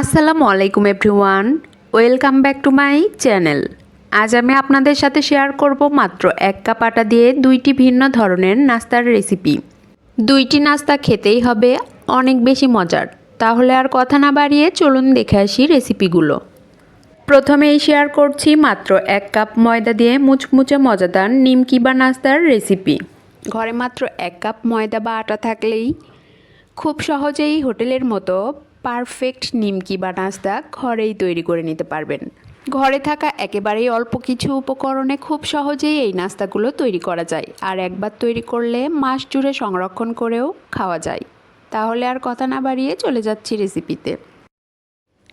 আসসালামু আলাইকুম everyone. Welcome back to my channel. আজ আমি আপনাদের সাথে শেয়ার করব মাত্র এক কাপ আটা দিয়ে দুইটি ভিন্ন ধরনের নাস্তার রেসিপি। দুইটি নাস্তা খেতেই হবে অনেক বেশি মজার। তাহলে আর কথা না বাড়িয়ে চলুন দেখে আসি রেসিপিগুলো। প্রথমেই শেয়ার করছি মাত্র এক কাপ ময়দা দিয়ে মুচমুচে মজাদার নিমকি বা নাস্তার রেসিপি। ঘরে মাত্র এক কাপ ময়দা বা আটা থাকলেই খুব সহজেই হোটেলের মতো পারফেক্ট নিমকি বা নাস্তা ঘরেই তৈরি করে নিতে পারবেন। ঘরে থাকা একেবারেই অল্প কিছু উপকরণে খুব সহজেই এই নাস্তাগুলো তৈরি করা যায়। আর একবার তৈরি করলে মাস জুড়ে সংরক্ষণ করেও খাওয়া যায়। তাহলে আর কথা না বাড়িয়ে চলে যাচ্ছি রেসিপিতে।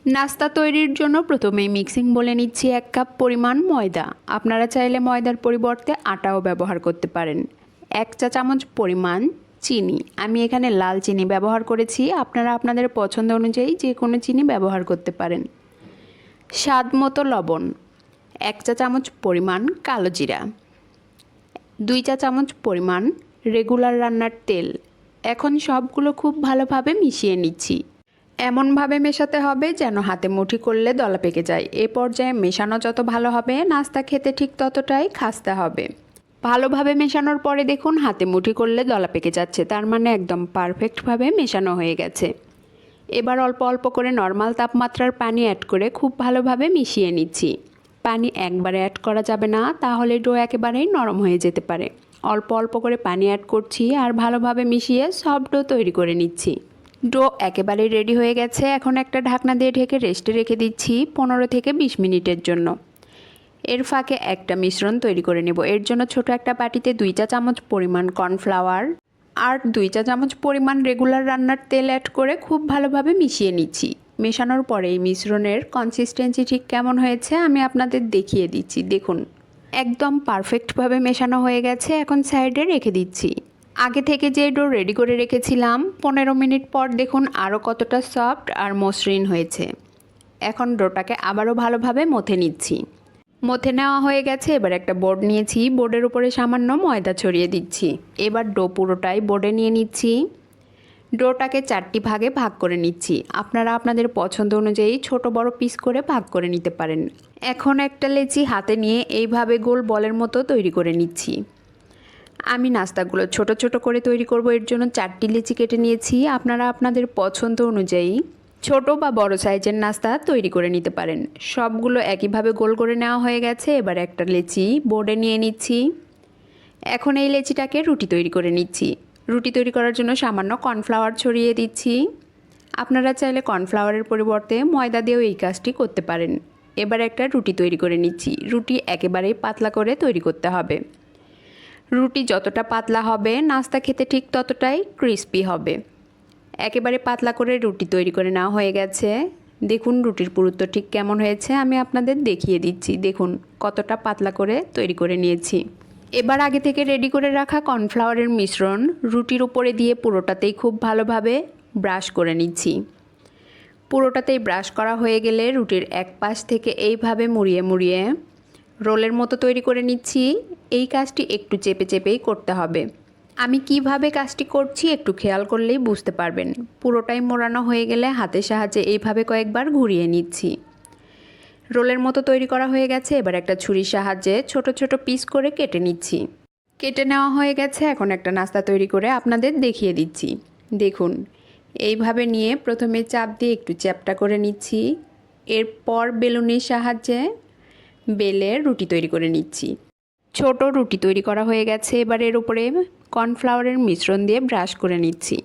নাস্তা তৈরির জন্য প্রথমেই মিক্সিং বলে নিচ্ছি এক কাপ পরিমাণ ময়দা। আপনারা চাইলে ময়দার পরিবর্তে আটাও ব্যবহার করতে পারেন। এক চা চামচ পরিমাণ চিনি। আমি এখানে লাল চিনি ব্যবহার করেছি। আপনারা আপনাদের পছন্দ অনুযায়ী যে কোনো চিনি ব্যবহার করতে পারেন। স্বাদ মতো লবণ, এক চা চামচ পরিমাণ কালো জিরা, দুই চা চামচ পরিমাণ রেগুলার রান্নার তেল। এখন সবগুলো খুব ভালোভাবে মিশিয়ে নিচ্ছি। এমনভাবে মেশাতে হবে যেন হাতে মুঠি করলে দলা পেকে যায়। এ পর্যায়ে মেশানো যত ভালো হবে, নাস্তা খেতে ঠিক ততটাই খাসতে হবে। ভালোভাবে মেশানোর পরে দেখুন, হাতে মুঠি করলে দলা পেকে যাচ্ছে। তার মানে একদম পারফেক্টভাবে মেশানো হয়ে গেছে। এবার অল্প অল্প করে নর্মাল তাপমাত্রার পানি অ্যাড করে খুব ভালোভাবে মিশিয়ে নিচ্ছি। পানি একবারে অ্যাড করা যাবে না, তাহলে ডো একেবারেই নরম হয়ে যেতে পারে। অল্প অল্প করে পানি অ্যাড করছি আর ভালোভাবে মিশিয়ে সব ডো তৈরি করে নিচ্ছি। ডো একেবারেই রেডি হয়ে গেছে। এখন একটা ঢাকনা দিয়ে ঢেকে রেস্টে রেখে দিচ্ছি পনেরো থেকে বিশ মিনিটের জন্য। এর ফাঁকে একটা মিশ্রণ তৈরি করে নেব। এর জন্য ছোট একটা বাটিতে দুই চা চামচ পরিমাণ কর্নফ্লাওয়ার আর দুই চা চামচ পরিমাণ রেগুলার রান্নার তেল অ্যাড করে খুব ভালোভাবে মিশিয়ে নিচ্ছি। মেশানোর পরে এই মিশ্রণের কনসিস্টেন্সি ঠিক কেমন হয়েছে আমি আপনাদের দেখিয়ে দিচ্ছি। দেখুন, একদম পারফেক্টভাবে মেশানো হয়ে গেছে। এখন সাইডে রেখে দিচ্ছি। আগে থেকে যে ডো রেডি করে রেখেছিলাম, পনেরো মিনিট পর দেখুন আরও কতটা সফট আর মসৃণ হয়েছে। এখন ডোটাকে আবারও ভালোভাবে মথে নিচ্ছি। মথে নেওয়া হয়ে গেছে, এবার একটা বোর্ড নিয়েছি। বোর্ডের উপরে সামান্য ময়দা ছড়িয়ে দিচ্ছি। এবার ডো পুরোটাই বোর্ডে নিয়ে নিচ্ছি। ডোটাকে চারটি ভাগে ভাগ করে নিচ্ছি। আপনারা আপনাদের পছন্দ অনুযায়ী ছোট বড় পিস করে ভাগ করে নিতে পারেন। এখন একটা লেচি হাতে নিয়ে এইভাবে গোল বলের মতো তৈরি করে নিচ্ছি। আমি নাস্তাগুলো ছোট ছোট করে তৈরি করব, এর জন্য চারটি লিচি কেটে নিয়েছি। আপনারা আপনাদের পছন্দ অনুযায়ী ছোট বা বড় সাইজের নাস্তা তৈরি করে নিতে পারেন। সবগুলো একইভাবে গোল করে নেওয়া হয়ে গেছে। এবার একটা লেচি বোর্ডে নিয়ে নিচ্ছি। এখন এই লেচিটাকে রুটি তৈরি করে নিচ্ছি। রুটি তৈরি করার জন্য সামান্য কর্নফ্লাওয়ার ছড়িয়ে দিচ্ছি। আপনারা চাইলে কর্নফ্লাওয়ারের পরিবর্তে ময়দা দিয়েও এই কাজটি করতে পারেন। এবার একটা রুটি তৈরি করে নিচ্ছি। রুটি একেবারেই পাতলা করে তৈরি করতে হবে। রুটি যতটা পাতলা হবে, নাস্তা খেতে ঠিক ততটাই ক্রিস্পি হবে। একেবারে পাতলা করে রুটি তৈরি করে নেওয়া হয়ে গেছে। দেখুন রুটির পুরুত্ব ঠিক কেমন হয়েছে, আমি আপনাদের দেখিয়ে দিচ্ছি। দেখুন কতটা পাতলা করে তৈরি করে নিয়েছি। এবার আগে থেকে রেডি করে রাখা কর্নফ্লাওয়ারের মিশ্রণ রুটির উপরে দিয়ে পুরোটাতেই খুব ভালোভাবে ব্রাশ করে নিচ্ছি। পুরোটাতেই ব্রাশ করা হয়ে গেলে রুটির এক পাশ থেকে এইভাবে মুড়িয়ে মুড়িয়ে রোলের মতো তৈরি করে নিচ্ছি। এই কাজটি একটু চেপে চেপেই করতে হবে। আমি কীভাবে কাজটি করছি একটু খেয়াল করলেই বুঝতে পারবেন। পুরোটাই মোড়ানো হয়ে গেলে হাতের সাহায্যে এইভাবে কয়েকবার ঘুরিয়ে নিচ্ছি। রোলের মতো তৈরি করা হয়ে গেছে, এবার একটা ছুরির সাহায্যে ছোট ছোট পিস করে কেটে নিচ্ছি। কেটে নেওয়া হয়ে গেছে, এখন একটা নাস্তা তৈরি করে আপনাদের দেখিয়ে দিচ্ছি। দেখুন, এইভাবে নিয়ে প্রথমে চাপ দিয়ে একটু চ্যাপটা করে নিচ্ছি। এরপর বেলুনের সাহায্যে বেলে রুটি তৈরি করে নিচ্ছি। ছোট রুটি তৈরি করা হয়ে গেছে, এবার এর উপরে কর্নফ্লাওয়ারের মিশ্রণ দিয়ে ব্রাশ করে নিচ্ছি।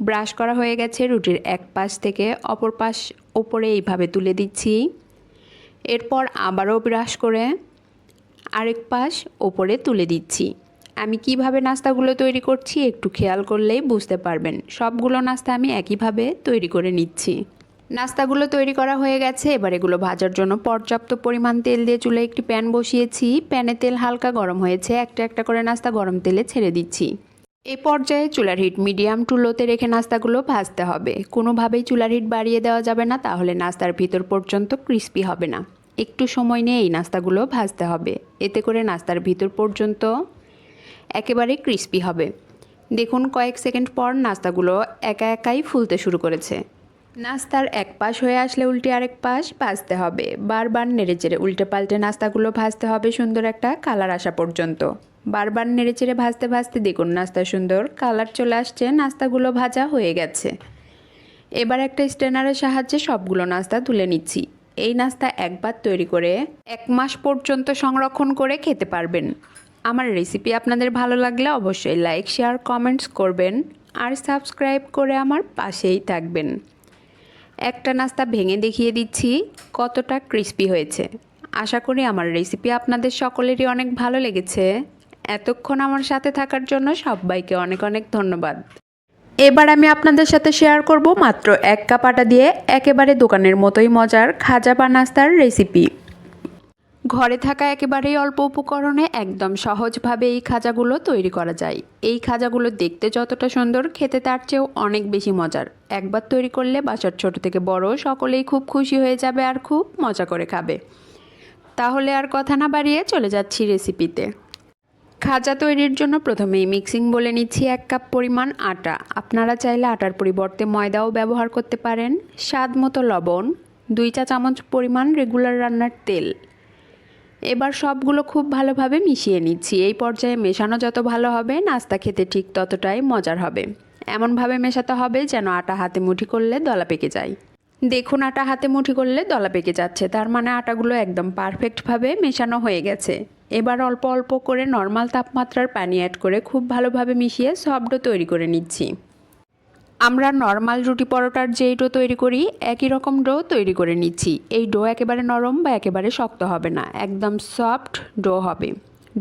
ব্রাশ করা হয়ে গেছে রুটির এক পাশ থেকে অপর পাশ ওপরে এইভাবে তুলে দিচ্ছি। এরপর আবারও ব্রাশ করে আরেক পাশ ওপরে তুলে দিচ্ছি। আমি কীভাবে নাস্তাগুলো তৈরি করছি একটু খেয়াল করলেই বুঝতে পারবেন। সবগুলো নাস্তা আমি একইভাবে তৈরি করে নিচ্ছি। নাস্তাগুলো তৈরি করা হয়ে গেছে। এবার এগুলো ভাজার জন্য পর্যাপ্ত পরিমাণ তেল দিয়ে চুলে একটি প্যান বসিয়েছি। প্যানে তেল হালকা গরম হয়েছে। একটা একটা করে নাস্তা গরম তেলে ছেড়ে দিচ্ছি। এ পর্যায়ে চুলার হিট মিডিয়াম টু লোতে রেখে নাস্তাগুলো ভাজতে হবে। কোনোভাবেই চুলার হিট বাড়িয়ে দেওয়া যাবে না, তাহলে নাস্তার ভিতর পর্যন্ত ক্রিস্পি হবে না। একটু সময় নিয়ে এই নাস্তাগুলো ভাজতে হবে। এতে করে নাস্তার ভিতর পর্যন্ত একেবারে ক্রিস্পি হবে। দেখুন কয়েক সেকেন্ড পর নাস্তাগুলো একা একাই ফুলতে শুরু করেছে। নাস্তার এক পাশ হয়ে আসলে উল্টে আরেক পাশ ভাজতে হবে। বারবার নেড়েচেড়ে উল্টে পাল্টে নাস্তাগুলো ভাজতে হবে সুন্দর একটা কালার আসা পর্যন্ত। বারবার নেড়ে চেড়ে ভাজতে ভাজতে দেখুন নাস্তা সুন্দর কালার চলে আসছে, নাস্তাগুলো ভাজা হয়ে গেছে। এবার একটা স্ট্রেনারের সাহায্যে সবগুলো নাস্তা তুলে নিচ্ছি। এই নাস্তা একবার তৈরি করে এক মাস পর্যন্ত সংরক্ষণ করে খেতে পারবেন। আমার রেসিপি আপনাদের ভালো লাগলে অবশ্যই লাইক, শেয়ার, কমেন্টস করবেন আর সাবস্ক্রাইব করে আমার পাশেই থাকবেন। একটা নাস্তা ভেঙে দেখিয়ে দিচ্ছি, কতটা ক্রিস্পি হয়েছে। আশা করি আমার রেসিপি আপনাদের সকলেরই অনেক ভালো লেগেছে। এতক্ষণ আমার সাথে থাকার জন্য সবাইকে অনেক অনেক ধন্যবাদ। এবার আমি আপনাদের সাথে শেয়ার করব মাত্র এক কাপ আটা দিয়ে একেবারে দোকানের মতোই মজার খাজা বা নাস্তার রেসিপি ঘরে থাকা একেবারেই অল্প উপকরণে একদম সহজভাবে এই খাজাগুলো তৈরি করা যায়। এই খাজাগুলো দেখতে যতটা সুন্দর, খেতে তার চেয়েও অনেক বেশি মজার। একবার তৈরি করলে বাসার ছোট থেকে বড় সকলেই খুব খুশি হয়ে যাবে আর খুব মজা করে খাবে। তাহলে আর কথা না বাড়িয়ে চলে যাচ্ছি রেসিপিতে খাজা তৈরির জন্য প্রথমেই মিক্সিং বলে নিচ্ছি এক কাপ পরিমাণ আটা। আপনারা চাইলে আটার পরিবর্তে ময়দাও ব্যবহার করতে পারেন। স্বাদ মতো লবণ, দুই চা চামচ পরিমাণ রেগুলার রান্নার তেল। এবার সবগুলো খুব ভালোভাবে মিশিয়ে নিচ্ছি। এই পর্যায়ে মেশানো যত ভালো হবে, নাস্তা খেতে ঠিক ততটাই মজার হবে। এমনভাবে মেশাতে হবে যেন আটা হাতে মুঠি করলে দলা পেকে যায়। দেখুন আটা হাতে মুঠি করলে দলা পেকে যাচ্ছে, তার মানে আটাগুলো একদম পারফেক্টভাবে মেশানো হয়ে গেছে। এবার অল্প অল্প করে নর্মাল তাপমাত্রার পানি অ্যাড করে খুব ভালোভাবে মিশিয়ে সফট তৈরি করে নিচ্ছি। আমরা নর্মাল রুটি পরোটার যেই ডো তৈরি করি, একই রকম ডো তৈরি করে নিচ্ছি। এই ডো একেবারে নরম বা একেবারে শক্ত হবে না, একদম সফট ডো হবে।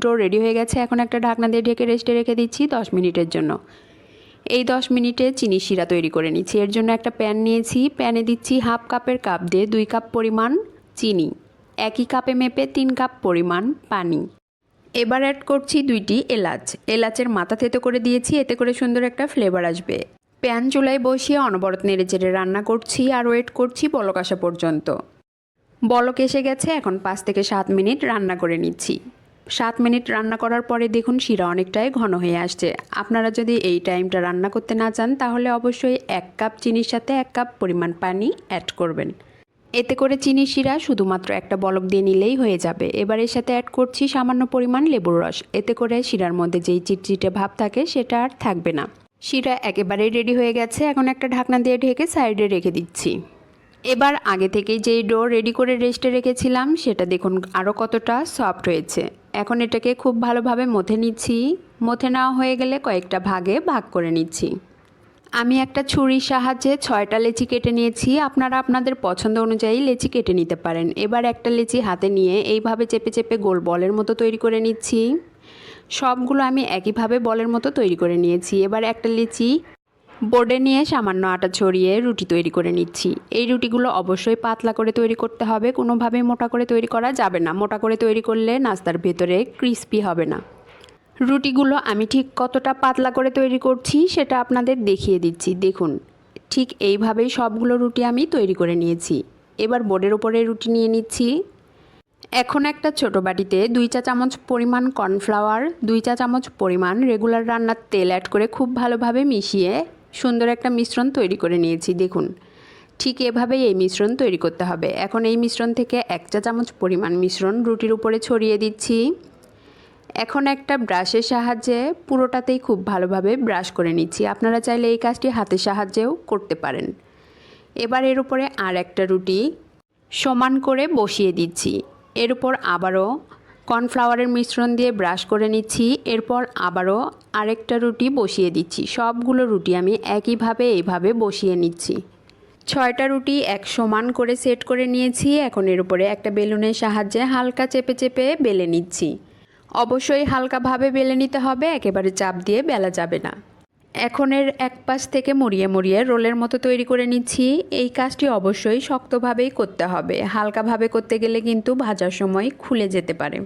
ডো রেডি হয়ে গেছে, এখন একটা ঢাকনা দিয়ে ঢেকে রেস্টে রেখে দিচ্ছি দশ মিনিটের জন্য। এই দশ মিনিটে চিনি শিরা তৈরি করে নিচ্ছি। এর জন্য একটা প্যান নিয়েছি। প্যানে দিচ্ছি হাফ কাপের কাপ দিয়ে দুই কাপ পরিমাণ চিনি, একই কাপে মেপে তিন কাপ পরিমাণ পানি। এবার অ্যাড করছি দুইটি এলাচ। এলাচের মাথা থেতো করে দিয়েছি, এতে করে সুন্দর একটা ফ্লেভার আসবে। প্যান চুলায় বসিয়ে অনবরত নেড়ে চেড়ে রান্না করছি আর ওয়েট করছি বলক আসা পর্যন্ত। বলক এসে গেছে, এখন পাঁচ থেকে সাত মিনিট রান্না করে নিচ্ছি। সাত মিনিট রান্না করার পরে দেখুন শিরা অনেকটাই ঘন হয়ে আসছে। আপনারা যদি এই টাইমটা রান্না করতে না চান, তাহলে অবশ্যই এক কাপ চিনির সাথে এক কাপ পরিমাণ পানি অ্যাড করবেন। এতে করে চিনি শিরা শুধুমাত্র একটা বলক দিয়ে নিলেই হয়ে যাবে। এবার এর সাথে অ্যাড করছি সামান্য পরিমাণ লেবুর রস। এতে করে শিরার মধ্যে যেই চিটচিটে ভাব থাকে, সেটা আর থাকবে না। শিরা একেবারেই রেডি হয়ে গেছে। এখন একটা ঢাকনা দিয়ে ঢেকে সাইডে রেখে দিচ্ছি। এবার আগে থেকেই যেই ডো রেডি করে রেস্টে রেখেছিলাম, সেটা দেখুন আরও কতটা সফট হয়েছে। এখন এটাকে খুব ভালোভাবে মথে নিচ্ছি। মথে নেওয়া হয়ে গেলে কয়েকটা ভাগে ভাগ করে নিচ্ছি। আমি একটা ছুরির সাহায্যে ছয়টা লেচি কেটে নিয়েছি। আপনারা আপনাদের পছন্দ অনুযায়ী লেচি কেটে নিতে পারেন। এবার একটা লেচি হাতে নিয়ে এইভাবে চেপে চেপে গোল বলের মতো তৈরি করে নিচ্ছি। সবগুলো আমি একইভাবে বলের মতো তৈরি করে নিয়েছি। এবার একটা লিচি বোর্ডে নিয়ে সামান্য আটা ছড়িয়ে রুটি তৈরি করে নিচ্ছি। এই রুটিগুলো অবশ্যই পাতলা করে তৈরি করতে হবে, কোনোভাবেই মোটা করে তৈরি করা যাবে না। মোটা করে তৈরি করলে নাস্তার ভেতরে ক্রিস্পি হবে না। রুটিগুলো আমি ঠিক কতটা পাতলা করে তৈরি করছি সেটা আপনাদের দেখিয়ে দিচ্ছি। দেখুন, ঠিক এইভাবেই সবগুলো রুটি আমি তৈরি করে নিয়েছি। এবার বোর্ডের ওপরে রুটি নিয়ে নিচ্ছি। এখন একটা ছোট বাটিতে দুই চা চামচ পরিমাণ কর্নফ্লাওয়ার, দুই চা চামচ পরিমাণ রেগুলার রান্নার তেল অ্যাড করে খুব ভালোভাবে মিশিয়ে সুন্দর একটা মিশ্রণ তৈরি করে নিয়েছি, দেখুন। ঠিক এভাবেই এই মিশ্রণ তৈরি করতে হবে। এখন এই মিশ্রণ থেকে এক চা চামচ পরিমাণ মিশ্রণ রুটির উপরে ছড়িয়ে দিচ্ছি। এখন একটা ব্রাশের সাহায্যে পুরোটাতেই খুব ভালোভাবে ব্রাশ করে নিচ্ছি। আপনারা চাইলে এই কাজটি হাতের সাহায্যেও করতে পারেন। এবার এর উপরে আর একটা রুটি সমান করে বসিয়ে দিচ্ছি। এর উপর আবারও কর্নফ্লাওয়ারের মিশ্রণ দিয়ে ব্রাশ করে নিচ্ছি। এরপর আবারও আরেকটা রুটি বসিয়ে দিচ্ছি। সবগুলো রুটি আমি একইভাবে এইভাবে বসিয়ে নিচ্ছি। ছয়টা রুটি এক সমান করে সেট করে নিয়েছি। এখন এর উপরে একটা বেলুনের সাহায্যে হালকা চেপে চেপে বেলে নিচ্ছি। অবশ্যই হালকাভাবে বেলে নিতে হবে। একেবারে চাপ দিয়ে বেলা যাবে না। এখন এর এক পাশ থেকে মুড়িয়ে মুড়িয়ে রোলের মতো তৈরি করে নিচ্ছি। এই কাজটি অবশ্যই শক্তভাবেই করতে হবে। হালকাভাবে করতে গেলে কিন্তু ভাজার সময় খুলে যেতে পারে।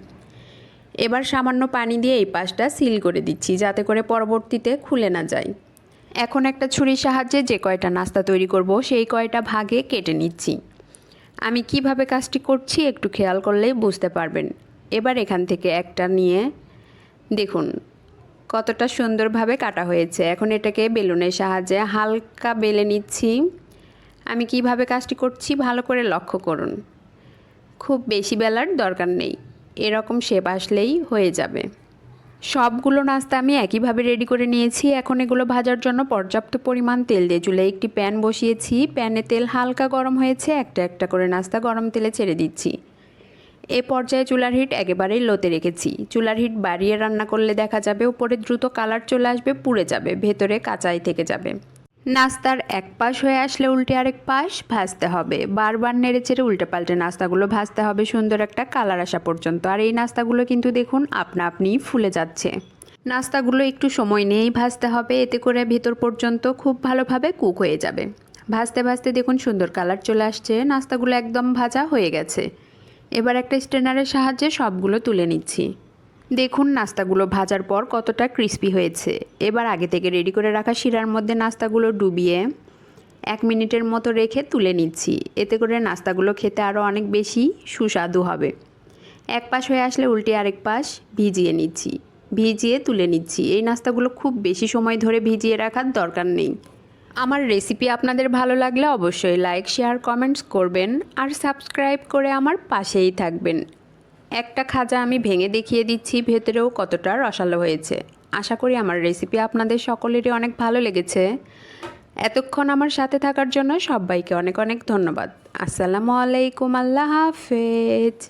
এবার সামান্য পানি দিয়ে এই পাশটা সিল করে দিচ্ছি, যাতে করে পরবর্তীতে খুলে না যায়। এখন একটা ছুরির সাহায্যে যে কয়টা নাস্তা তৈরি করব, সেই কয়টা ভাগে কেটে নিচ্ছি। আমি কীভাবে কাজটি করছি একটু খেয়াল করলেই বুঝতে পারবেন। এবার এখান থেকে একটা নিয়ে দেখুন কতটা সুন্দরভাবে কাটা হয়েছে। এখন এটাকে বেলুনের সাহায্যে হালকা বেলে নিচ্ছি। আমি কীভাবে কাজটি করছি ভালো করে লক্ষ্য করুন। খুব বেশি বেলার দরকার নেই। এরকম শেপ আসলেই হয়ে যাবে। সবগুলো নাস্তা আমি একইভাবে রেডি করে নিয়েছি। এখন এগুলো ভাজার জন্য পর্যাপ্ত পরিমাণ তেল দিয়ে চুলায় একটি প্যান বসিয়েছি। প্যানে তেল হালকা গরম হয়েছে। একটা একটা করে নাস্তা গরম তেলে ছেড়ে দিচ্ছি। এ পর্যায়ে চুলার হিট একেবারেই লোতে রেখেছি। চুলার হিট বাড়িয়ে রান্না করলে দেখা যাবে উপরে দ্রুত কালার চলে আসবে, পুড়ে যাবে, ভেতরে কাঁচাই থেকে যাবে। নাস্তার এক পাশ হয়ে আসলে উল্টে আরেক পাশ ভাজতে হবে। বারবার নেড়ে চেড়ে উল্টে পাল্টে নাস্তাগুলো ভাজতে হবে সুন্দর একটা কালার আসা পর্যন্ত। আর এই নাস্তাগুলো কিন্তু দেখুন আপনা আপনি ফুলে যাচ্ছে। নাস্তাগুলো একটু সময় নিয়েই ভাজতে হবে, এতে করে ভেতর পর্যন্ত খুব ভালোভাবে কুক হয়ে যাবে। ভাজতে ভাজতে দেখুন সুন্দর কালার চলে আসছে, নাস্তাগুলো একদম ভাজা হয়ে গেছে। এবার একটা স্ট্রেনারের সাহায্যে সবগুলো তুলে নিচ্ছি। দেখুন, নাস্তাগুলো ভাজার পর কতটা ক্রিস্পি হয়েছে। এবার আগে থেকে রেডি করে রাখা শিরার মধ্যে নাস্তাগুলো ডুবিয়ে এক মিনিটের মতো রেখে তুলে নিচ্ছি। এতে করে নাস্তাগুলো খেতে আরও অনেক বেশি সুস্বাদু হবে। এক পাশ হয়ে আসলে উল্টে আরেক পাশ ভিজিয়ে নিচ্ছি। ভিজিয়ে তুলে নিচ্ছি। এই নাস্তাগুলো খুব বেশি সময় ধরে ভিজিয়ে রাখার দরকার নেই। আমার রেসিপি আপনাদের ভালো লাগলে অবশ্যই লাইক শেয়ার কমেন্টস করবেন আর সাবস্ক্রাইব করে আমার পাশেই থাকবেন। একটা খাজা আমি ভেঙে দেখিয়ে দিচ্ছি, ভেতরেও কতটা রসালো হয়েছে। আশা করি আমার রেসিপি আপনাদের সকলেরই অনেক ভালো লেগেছে। এতক্ষণ আমার সাথে থাকার জন্য সবাইকে অনেক অনেক ধন্যবাদ। আসসালামু আলাইকুম, আল্লাহ হাফেজ।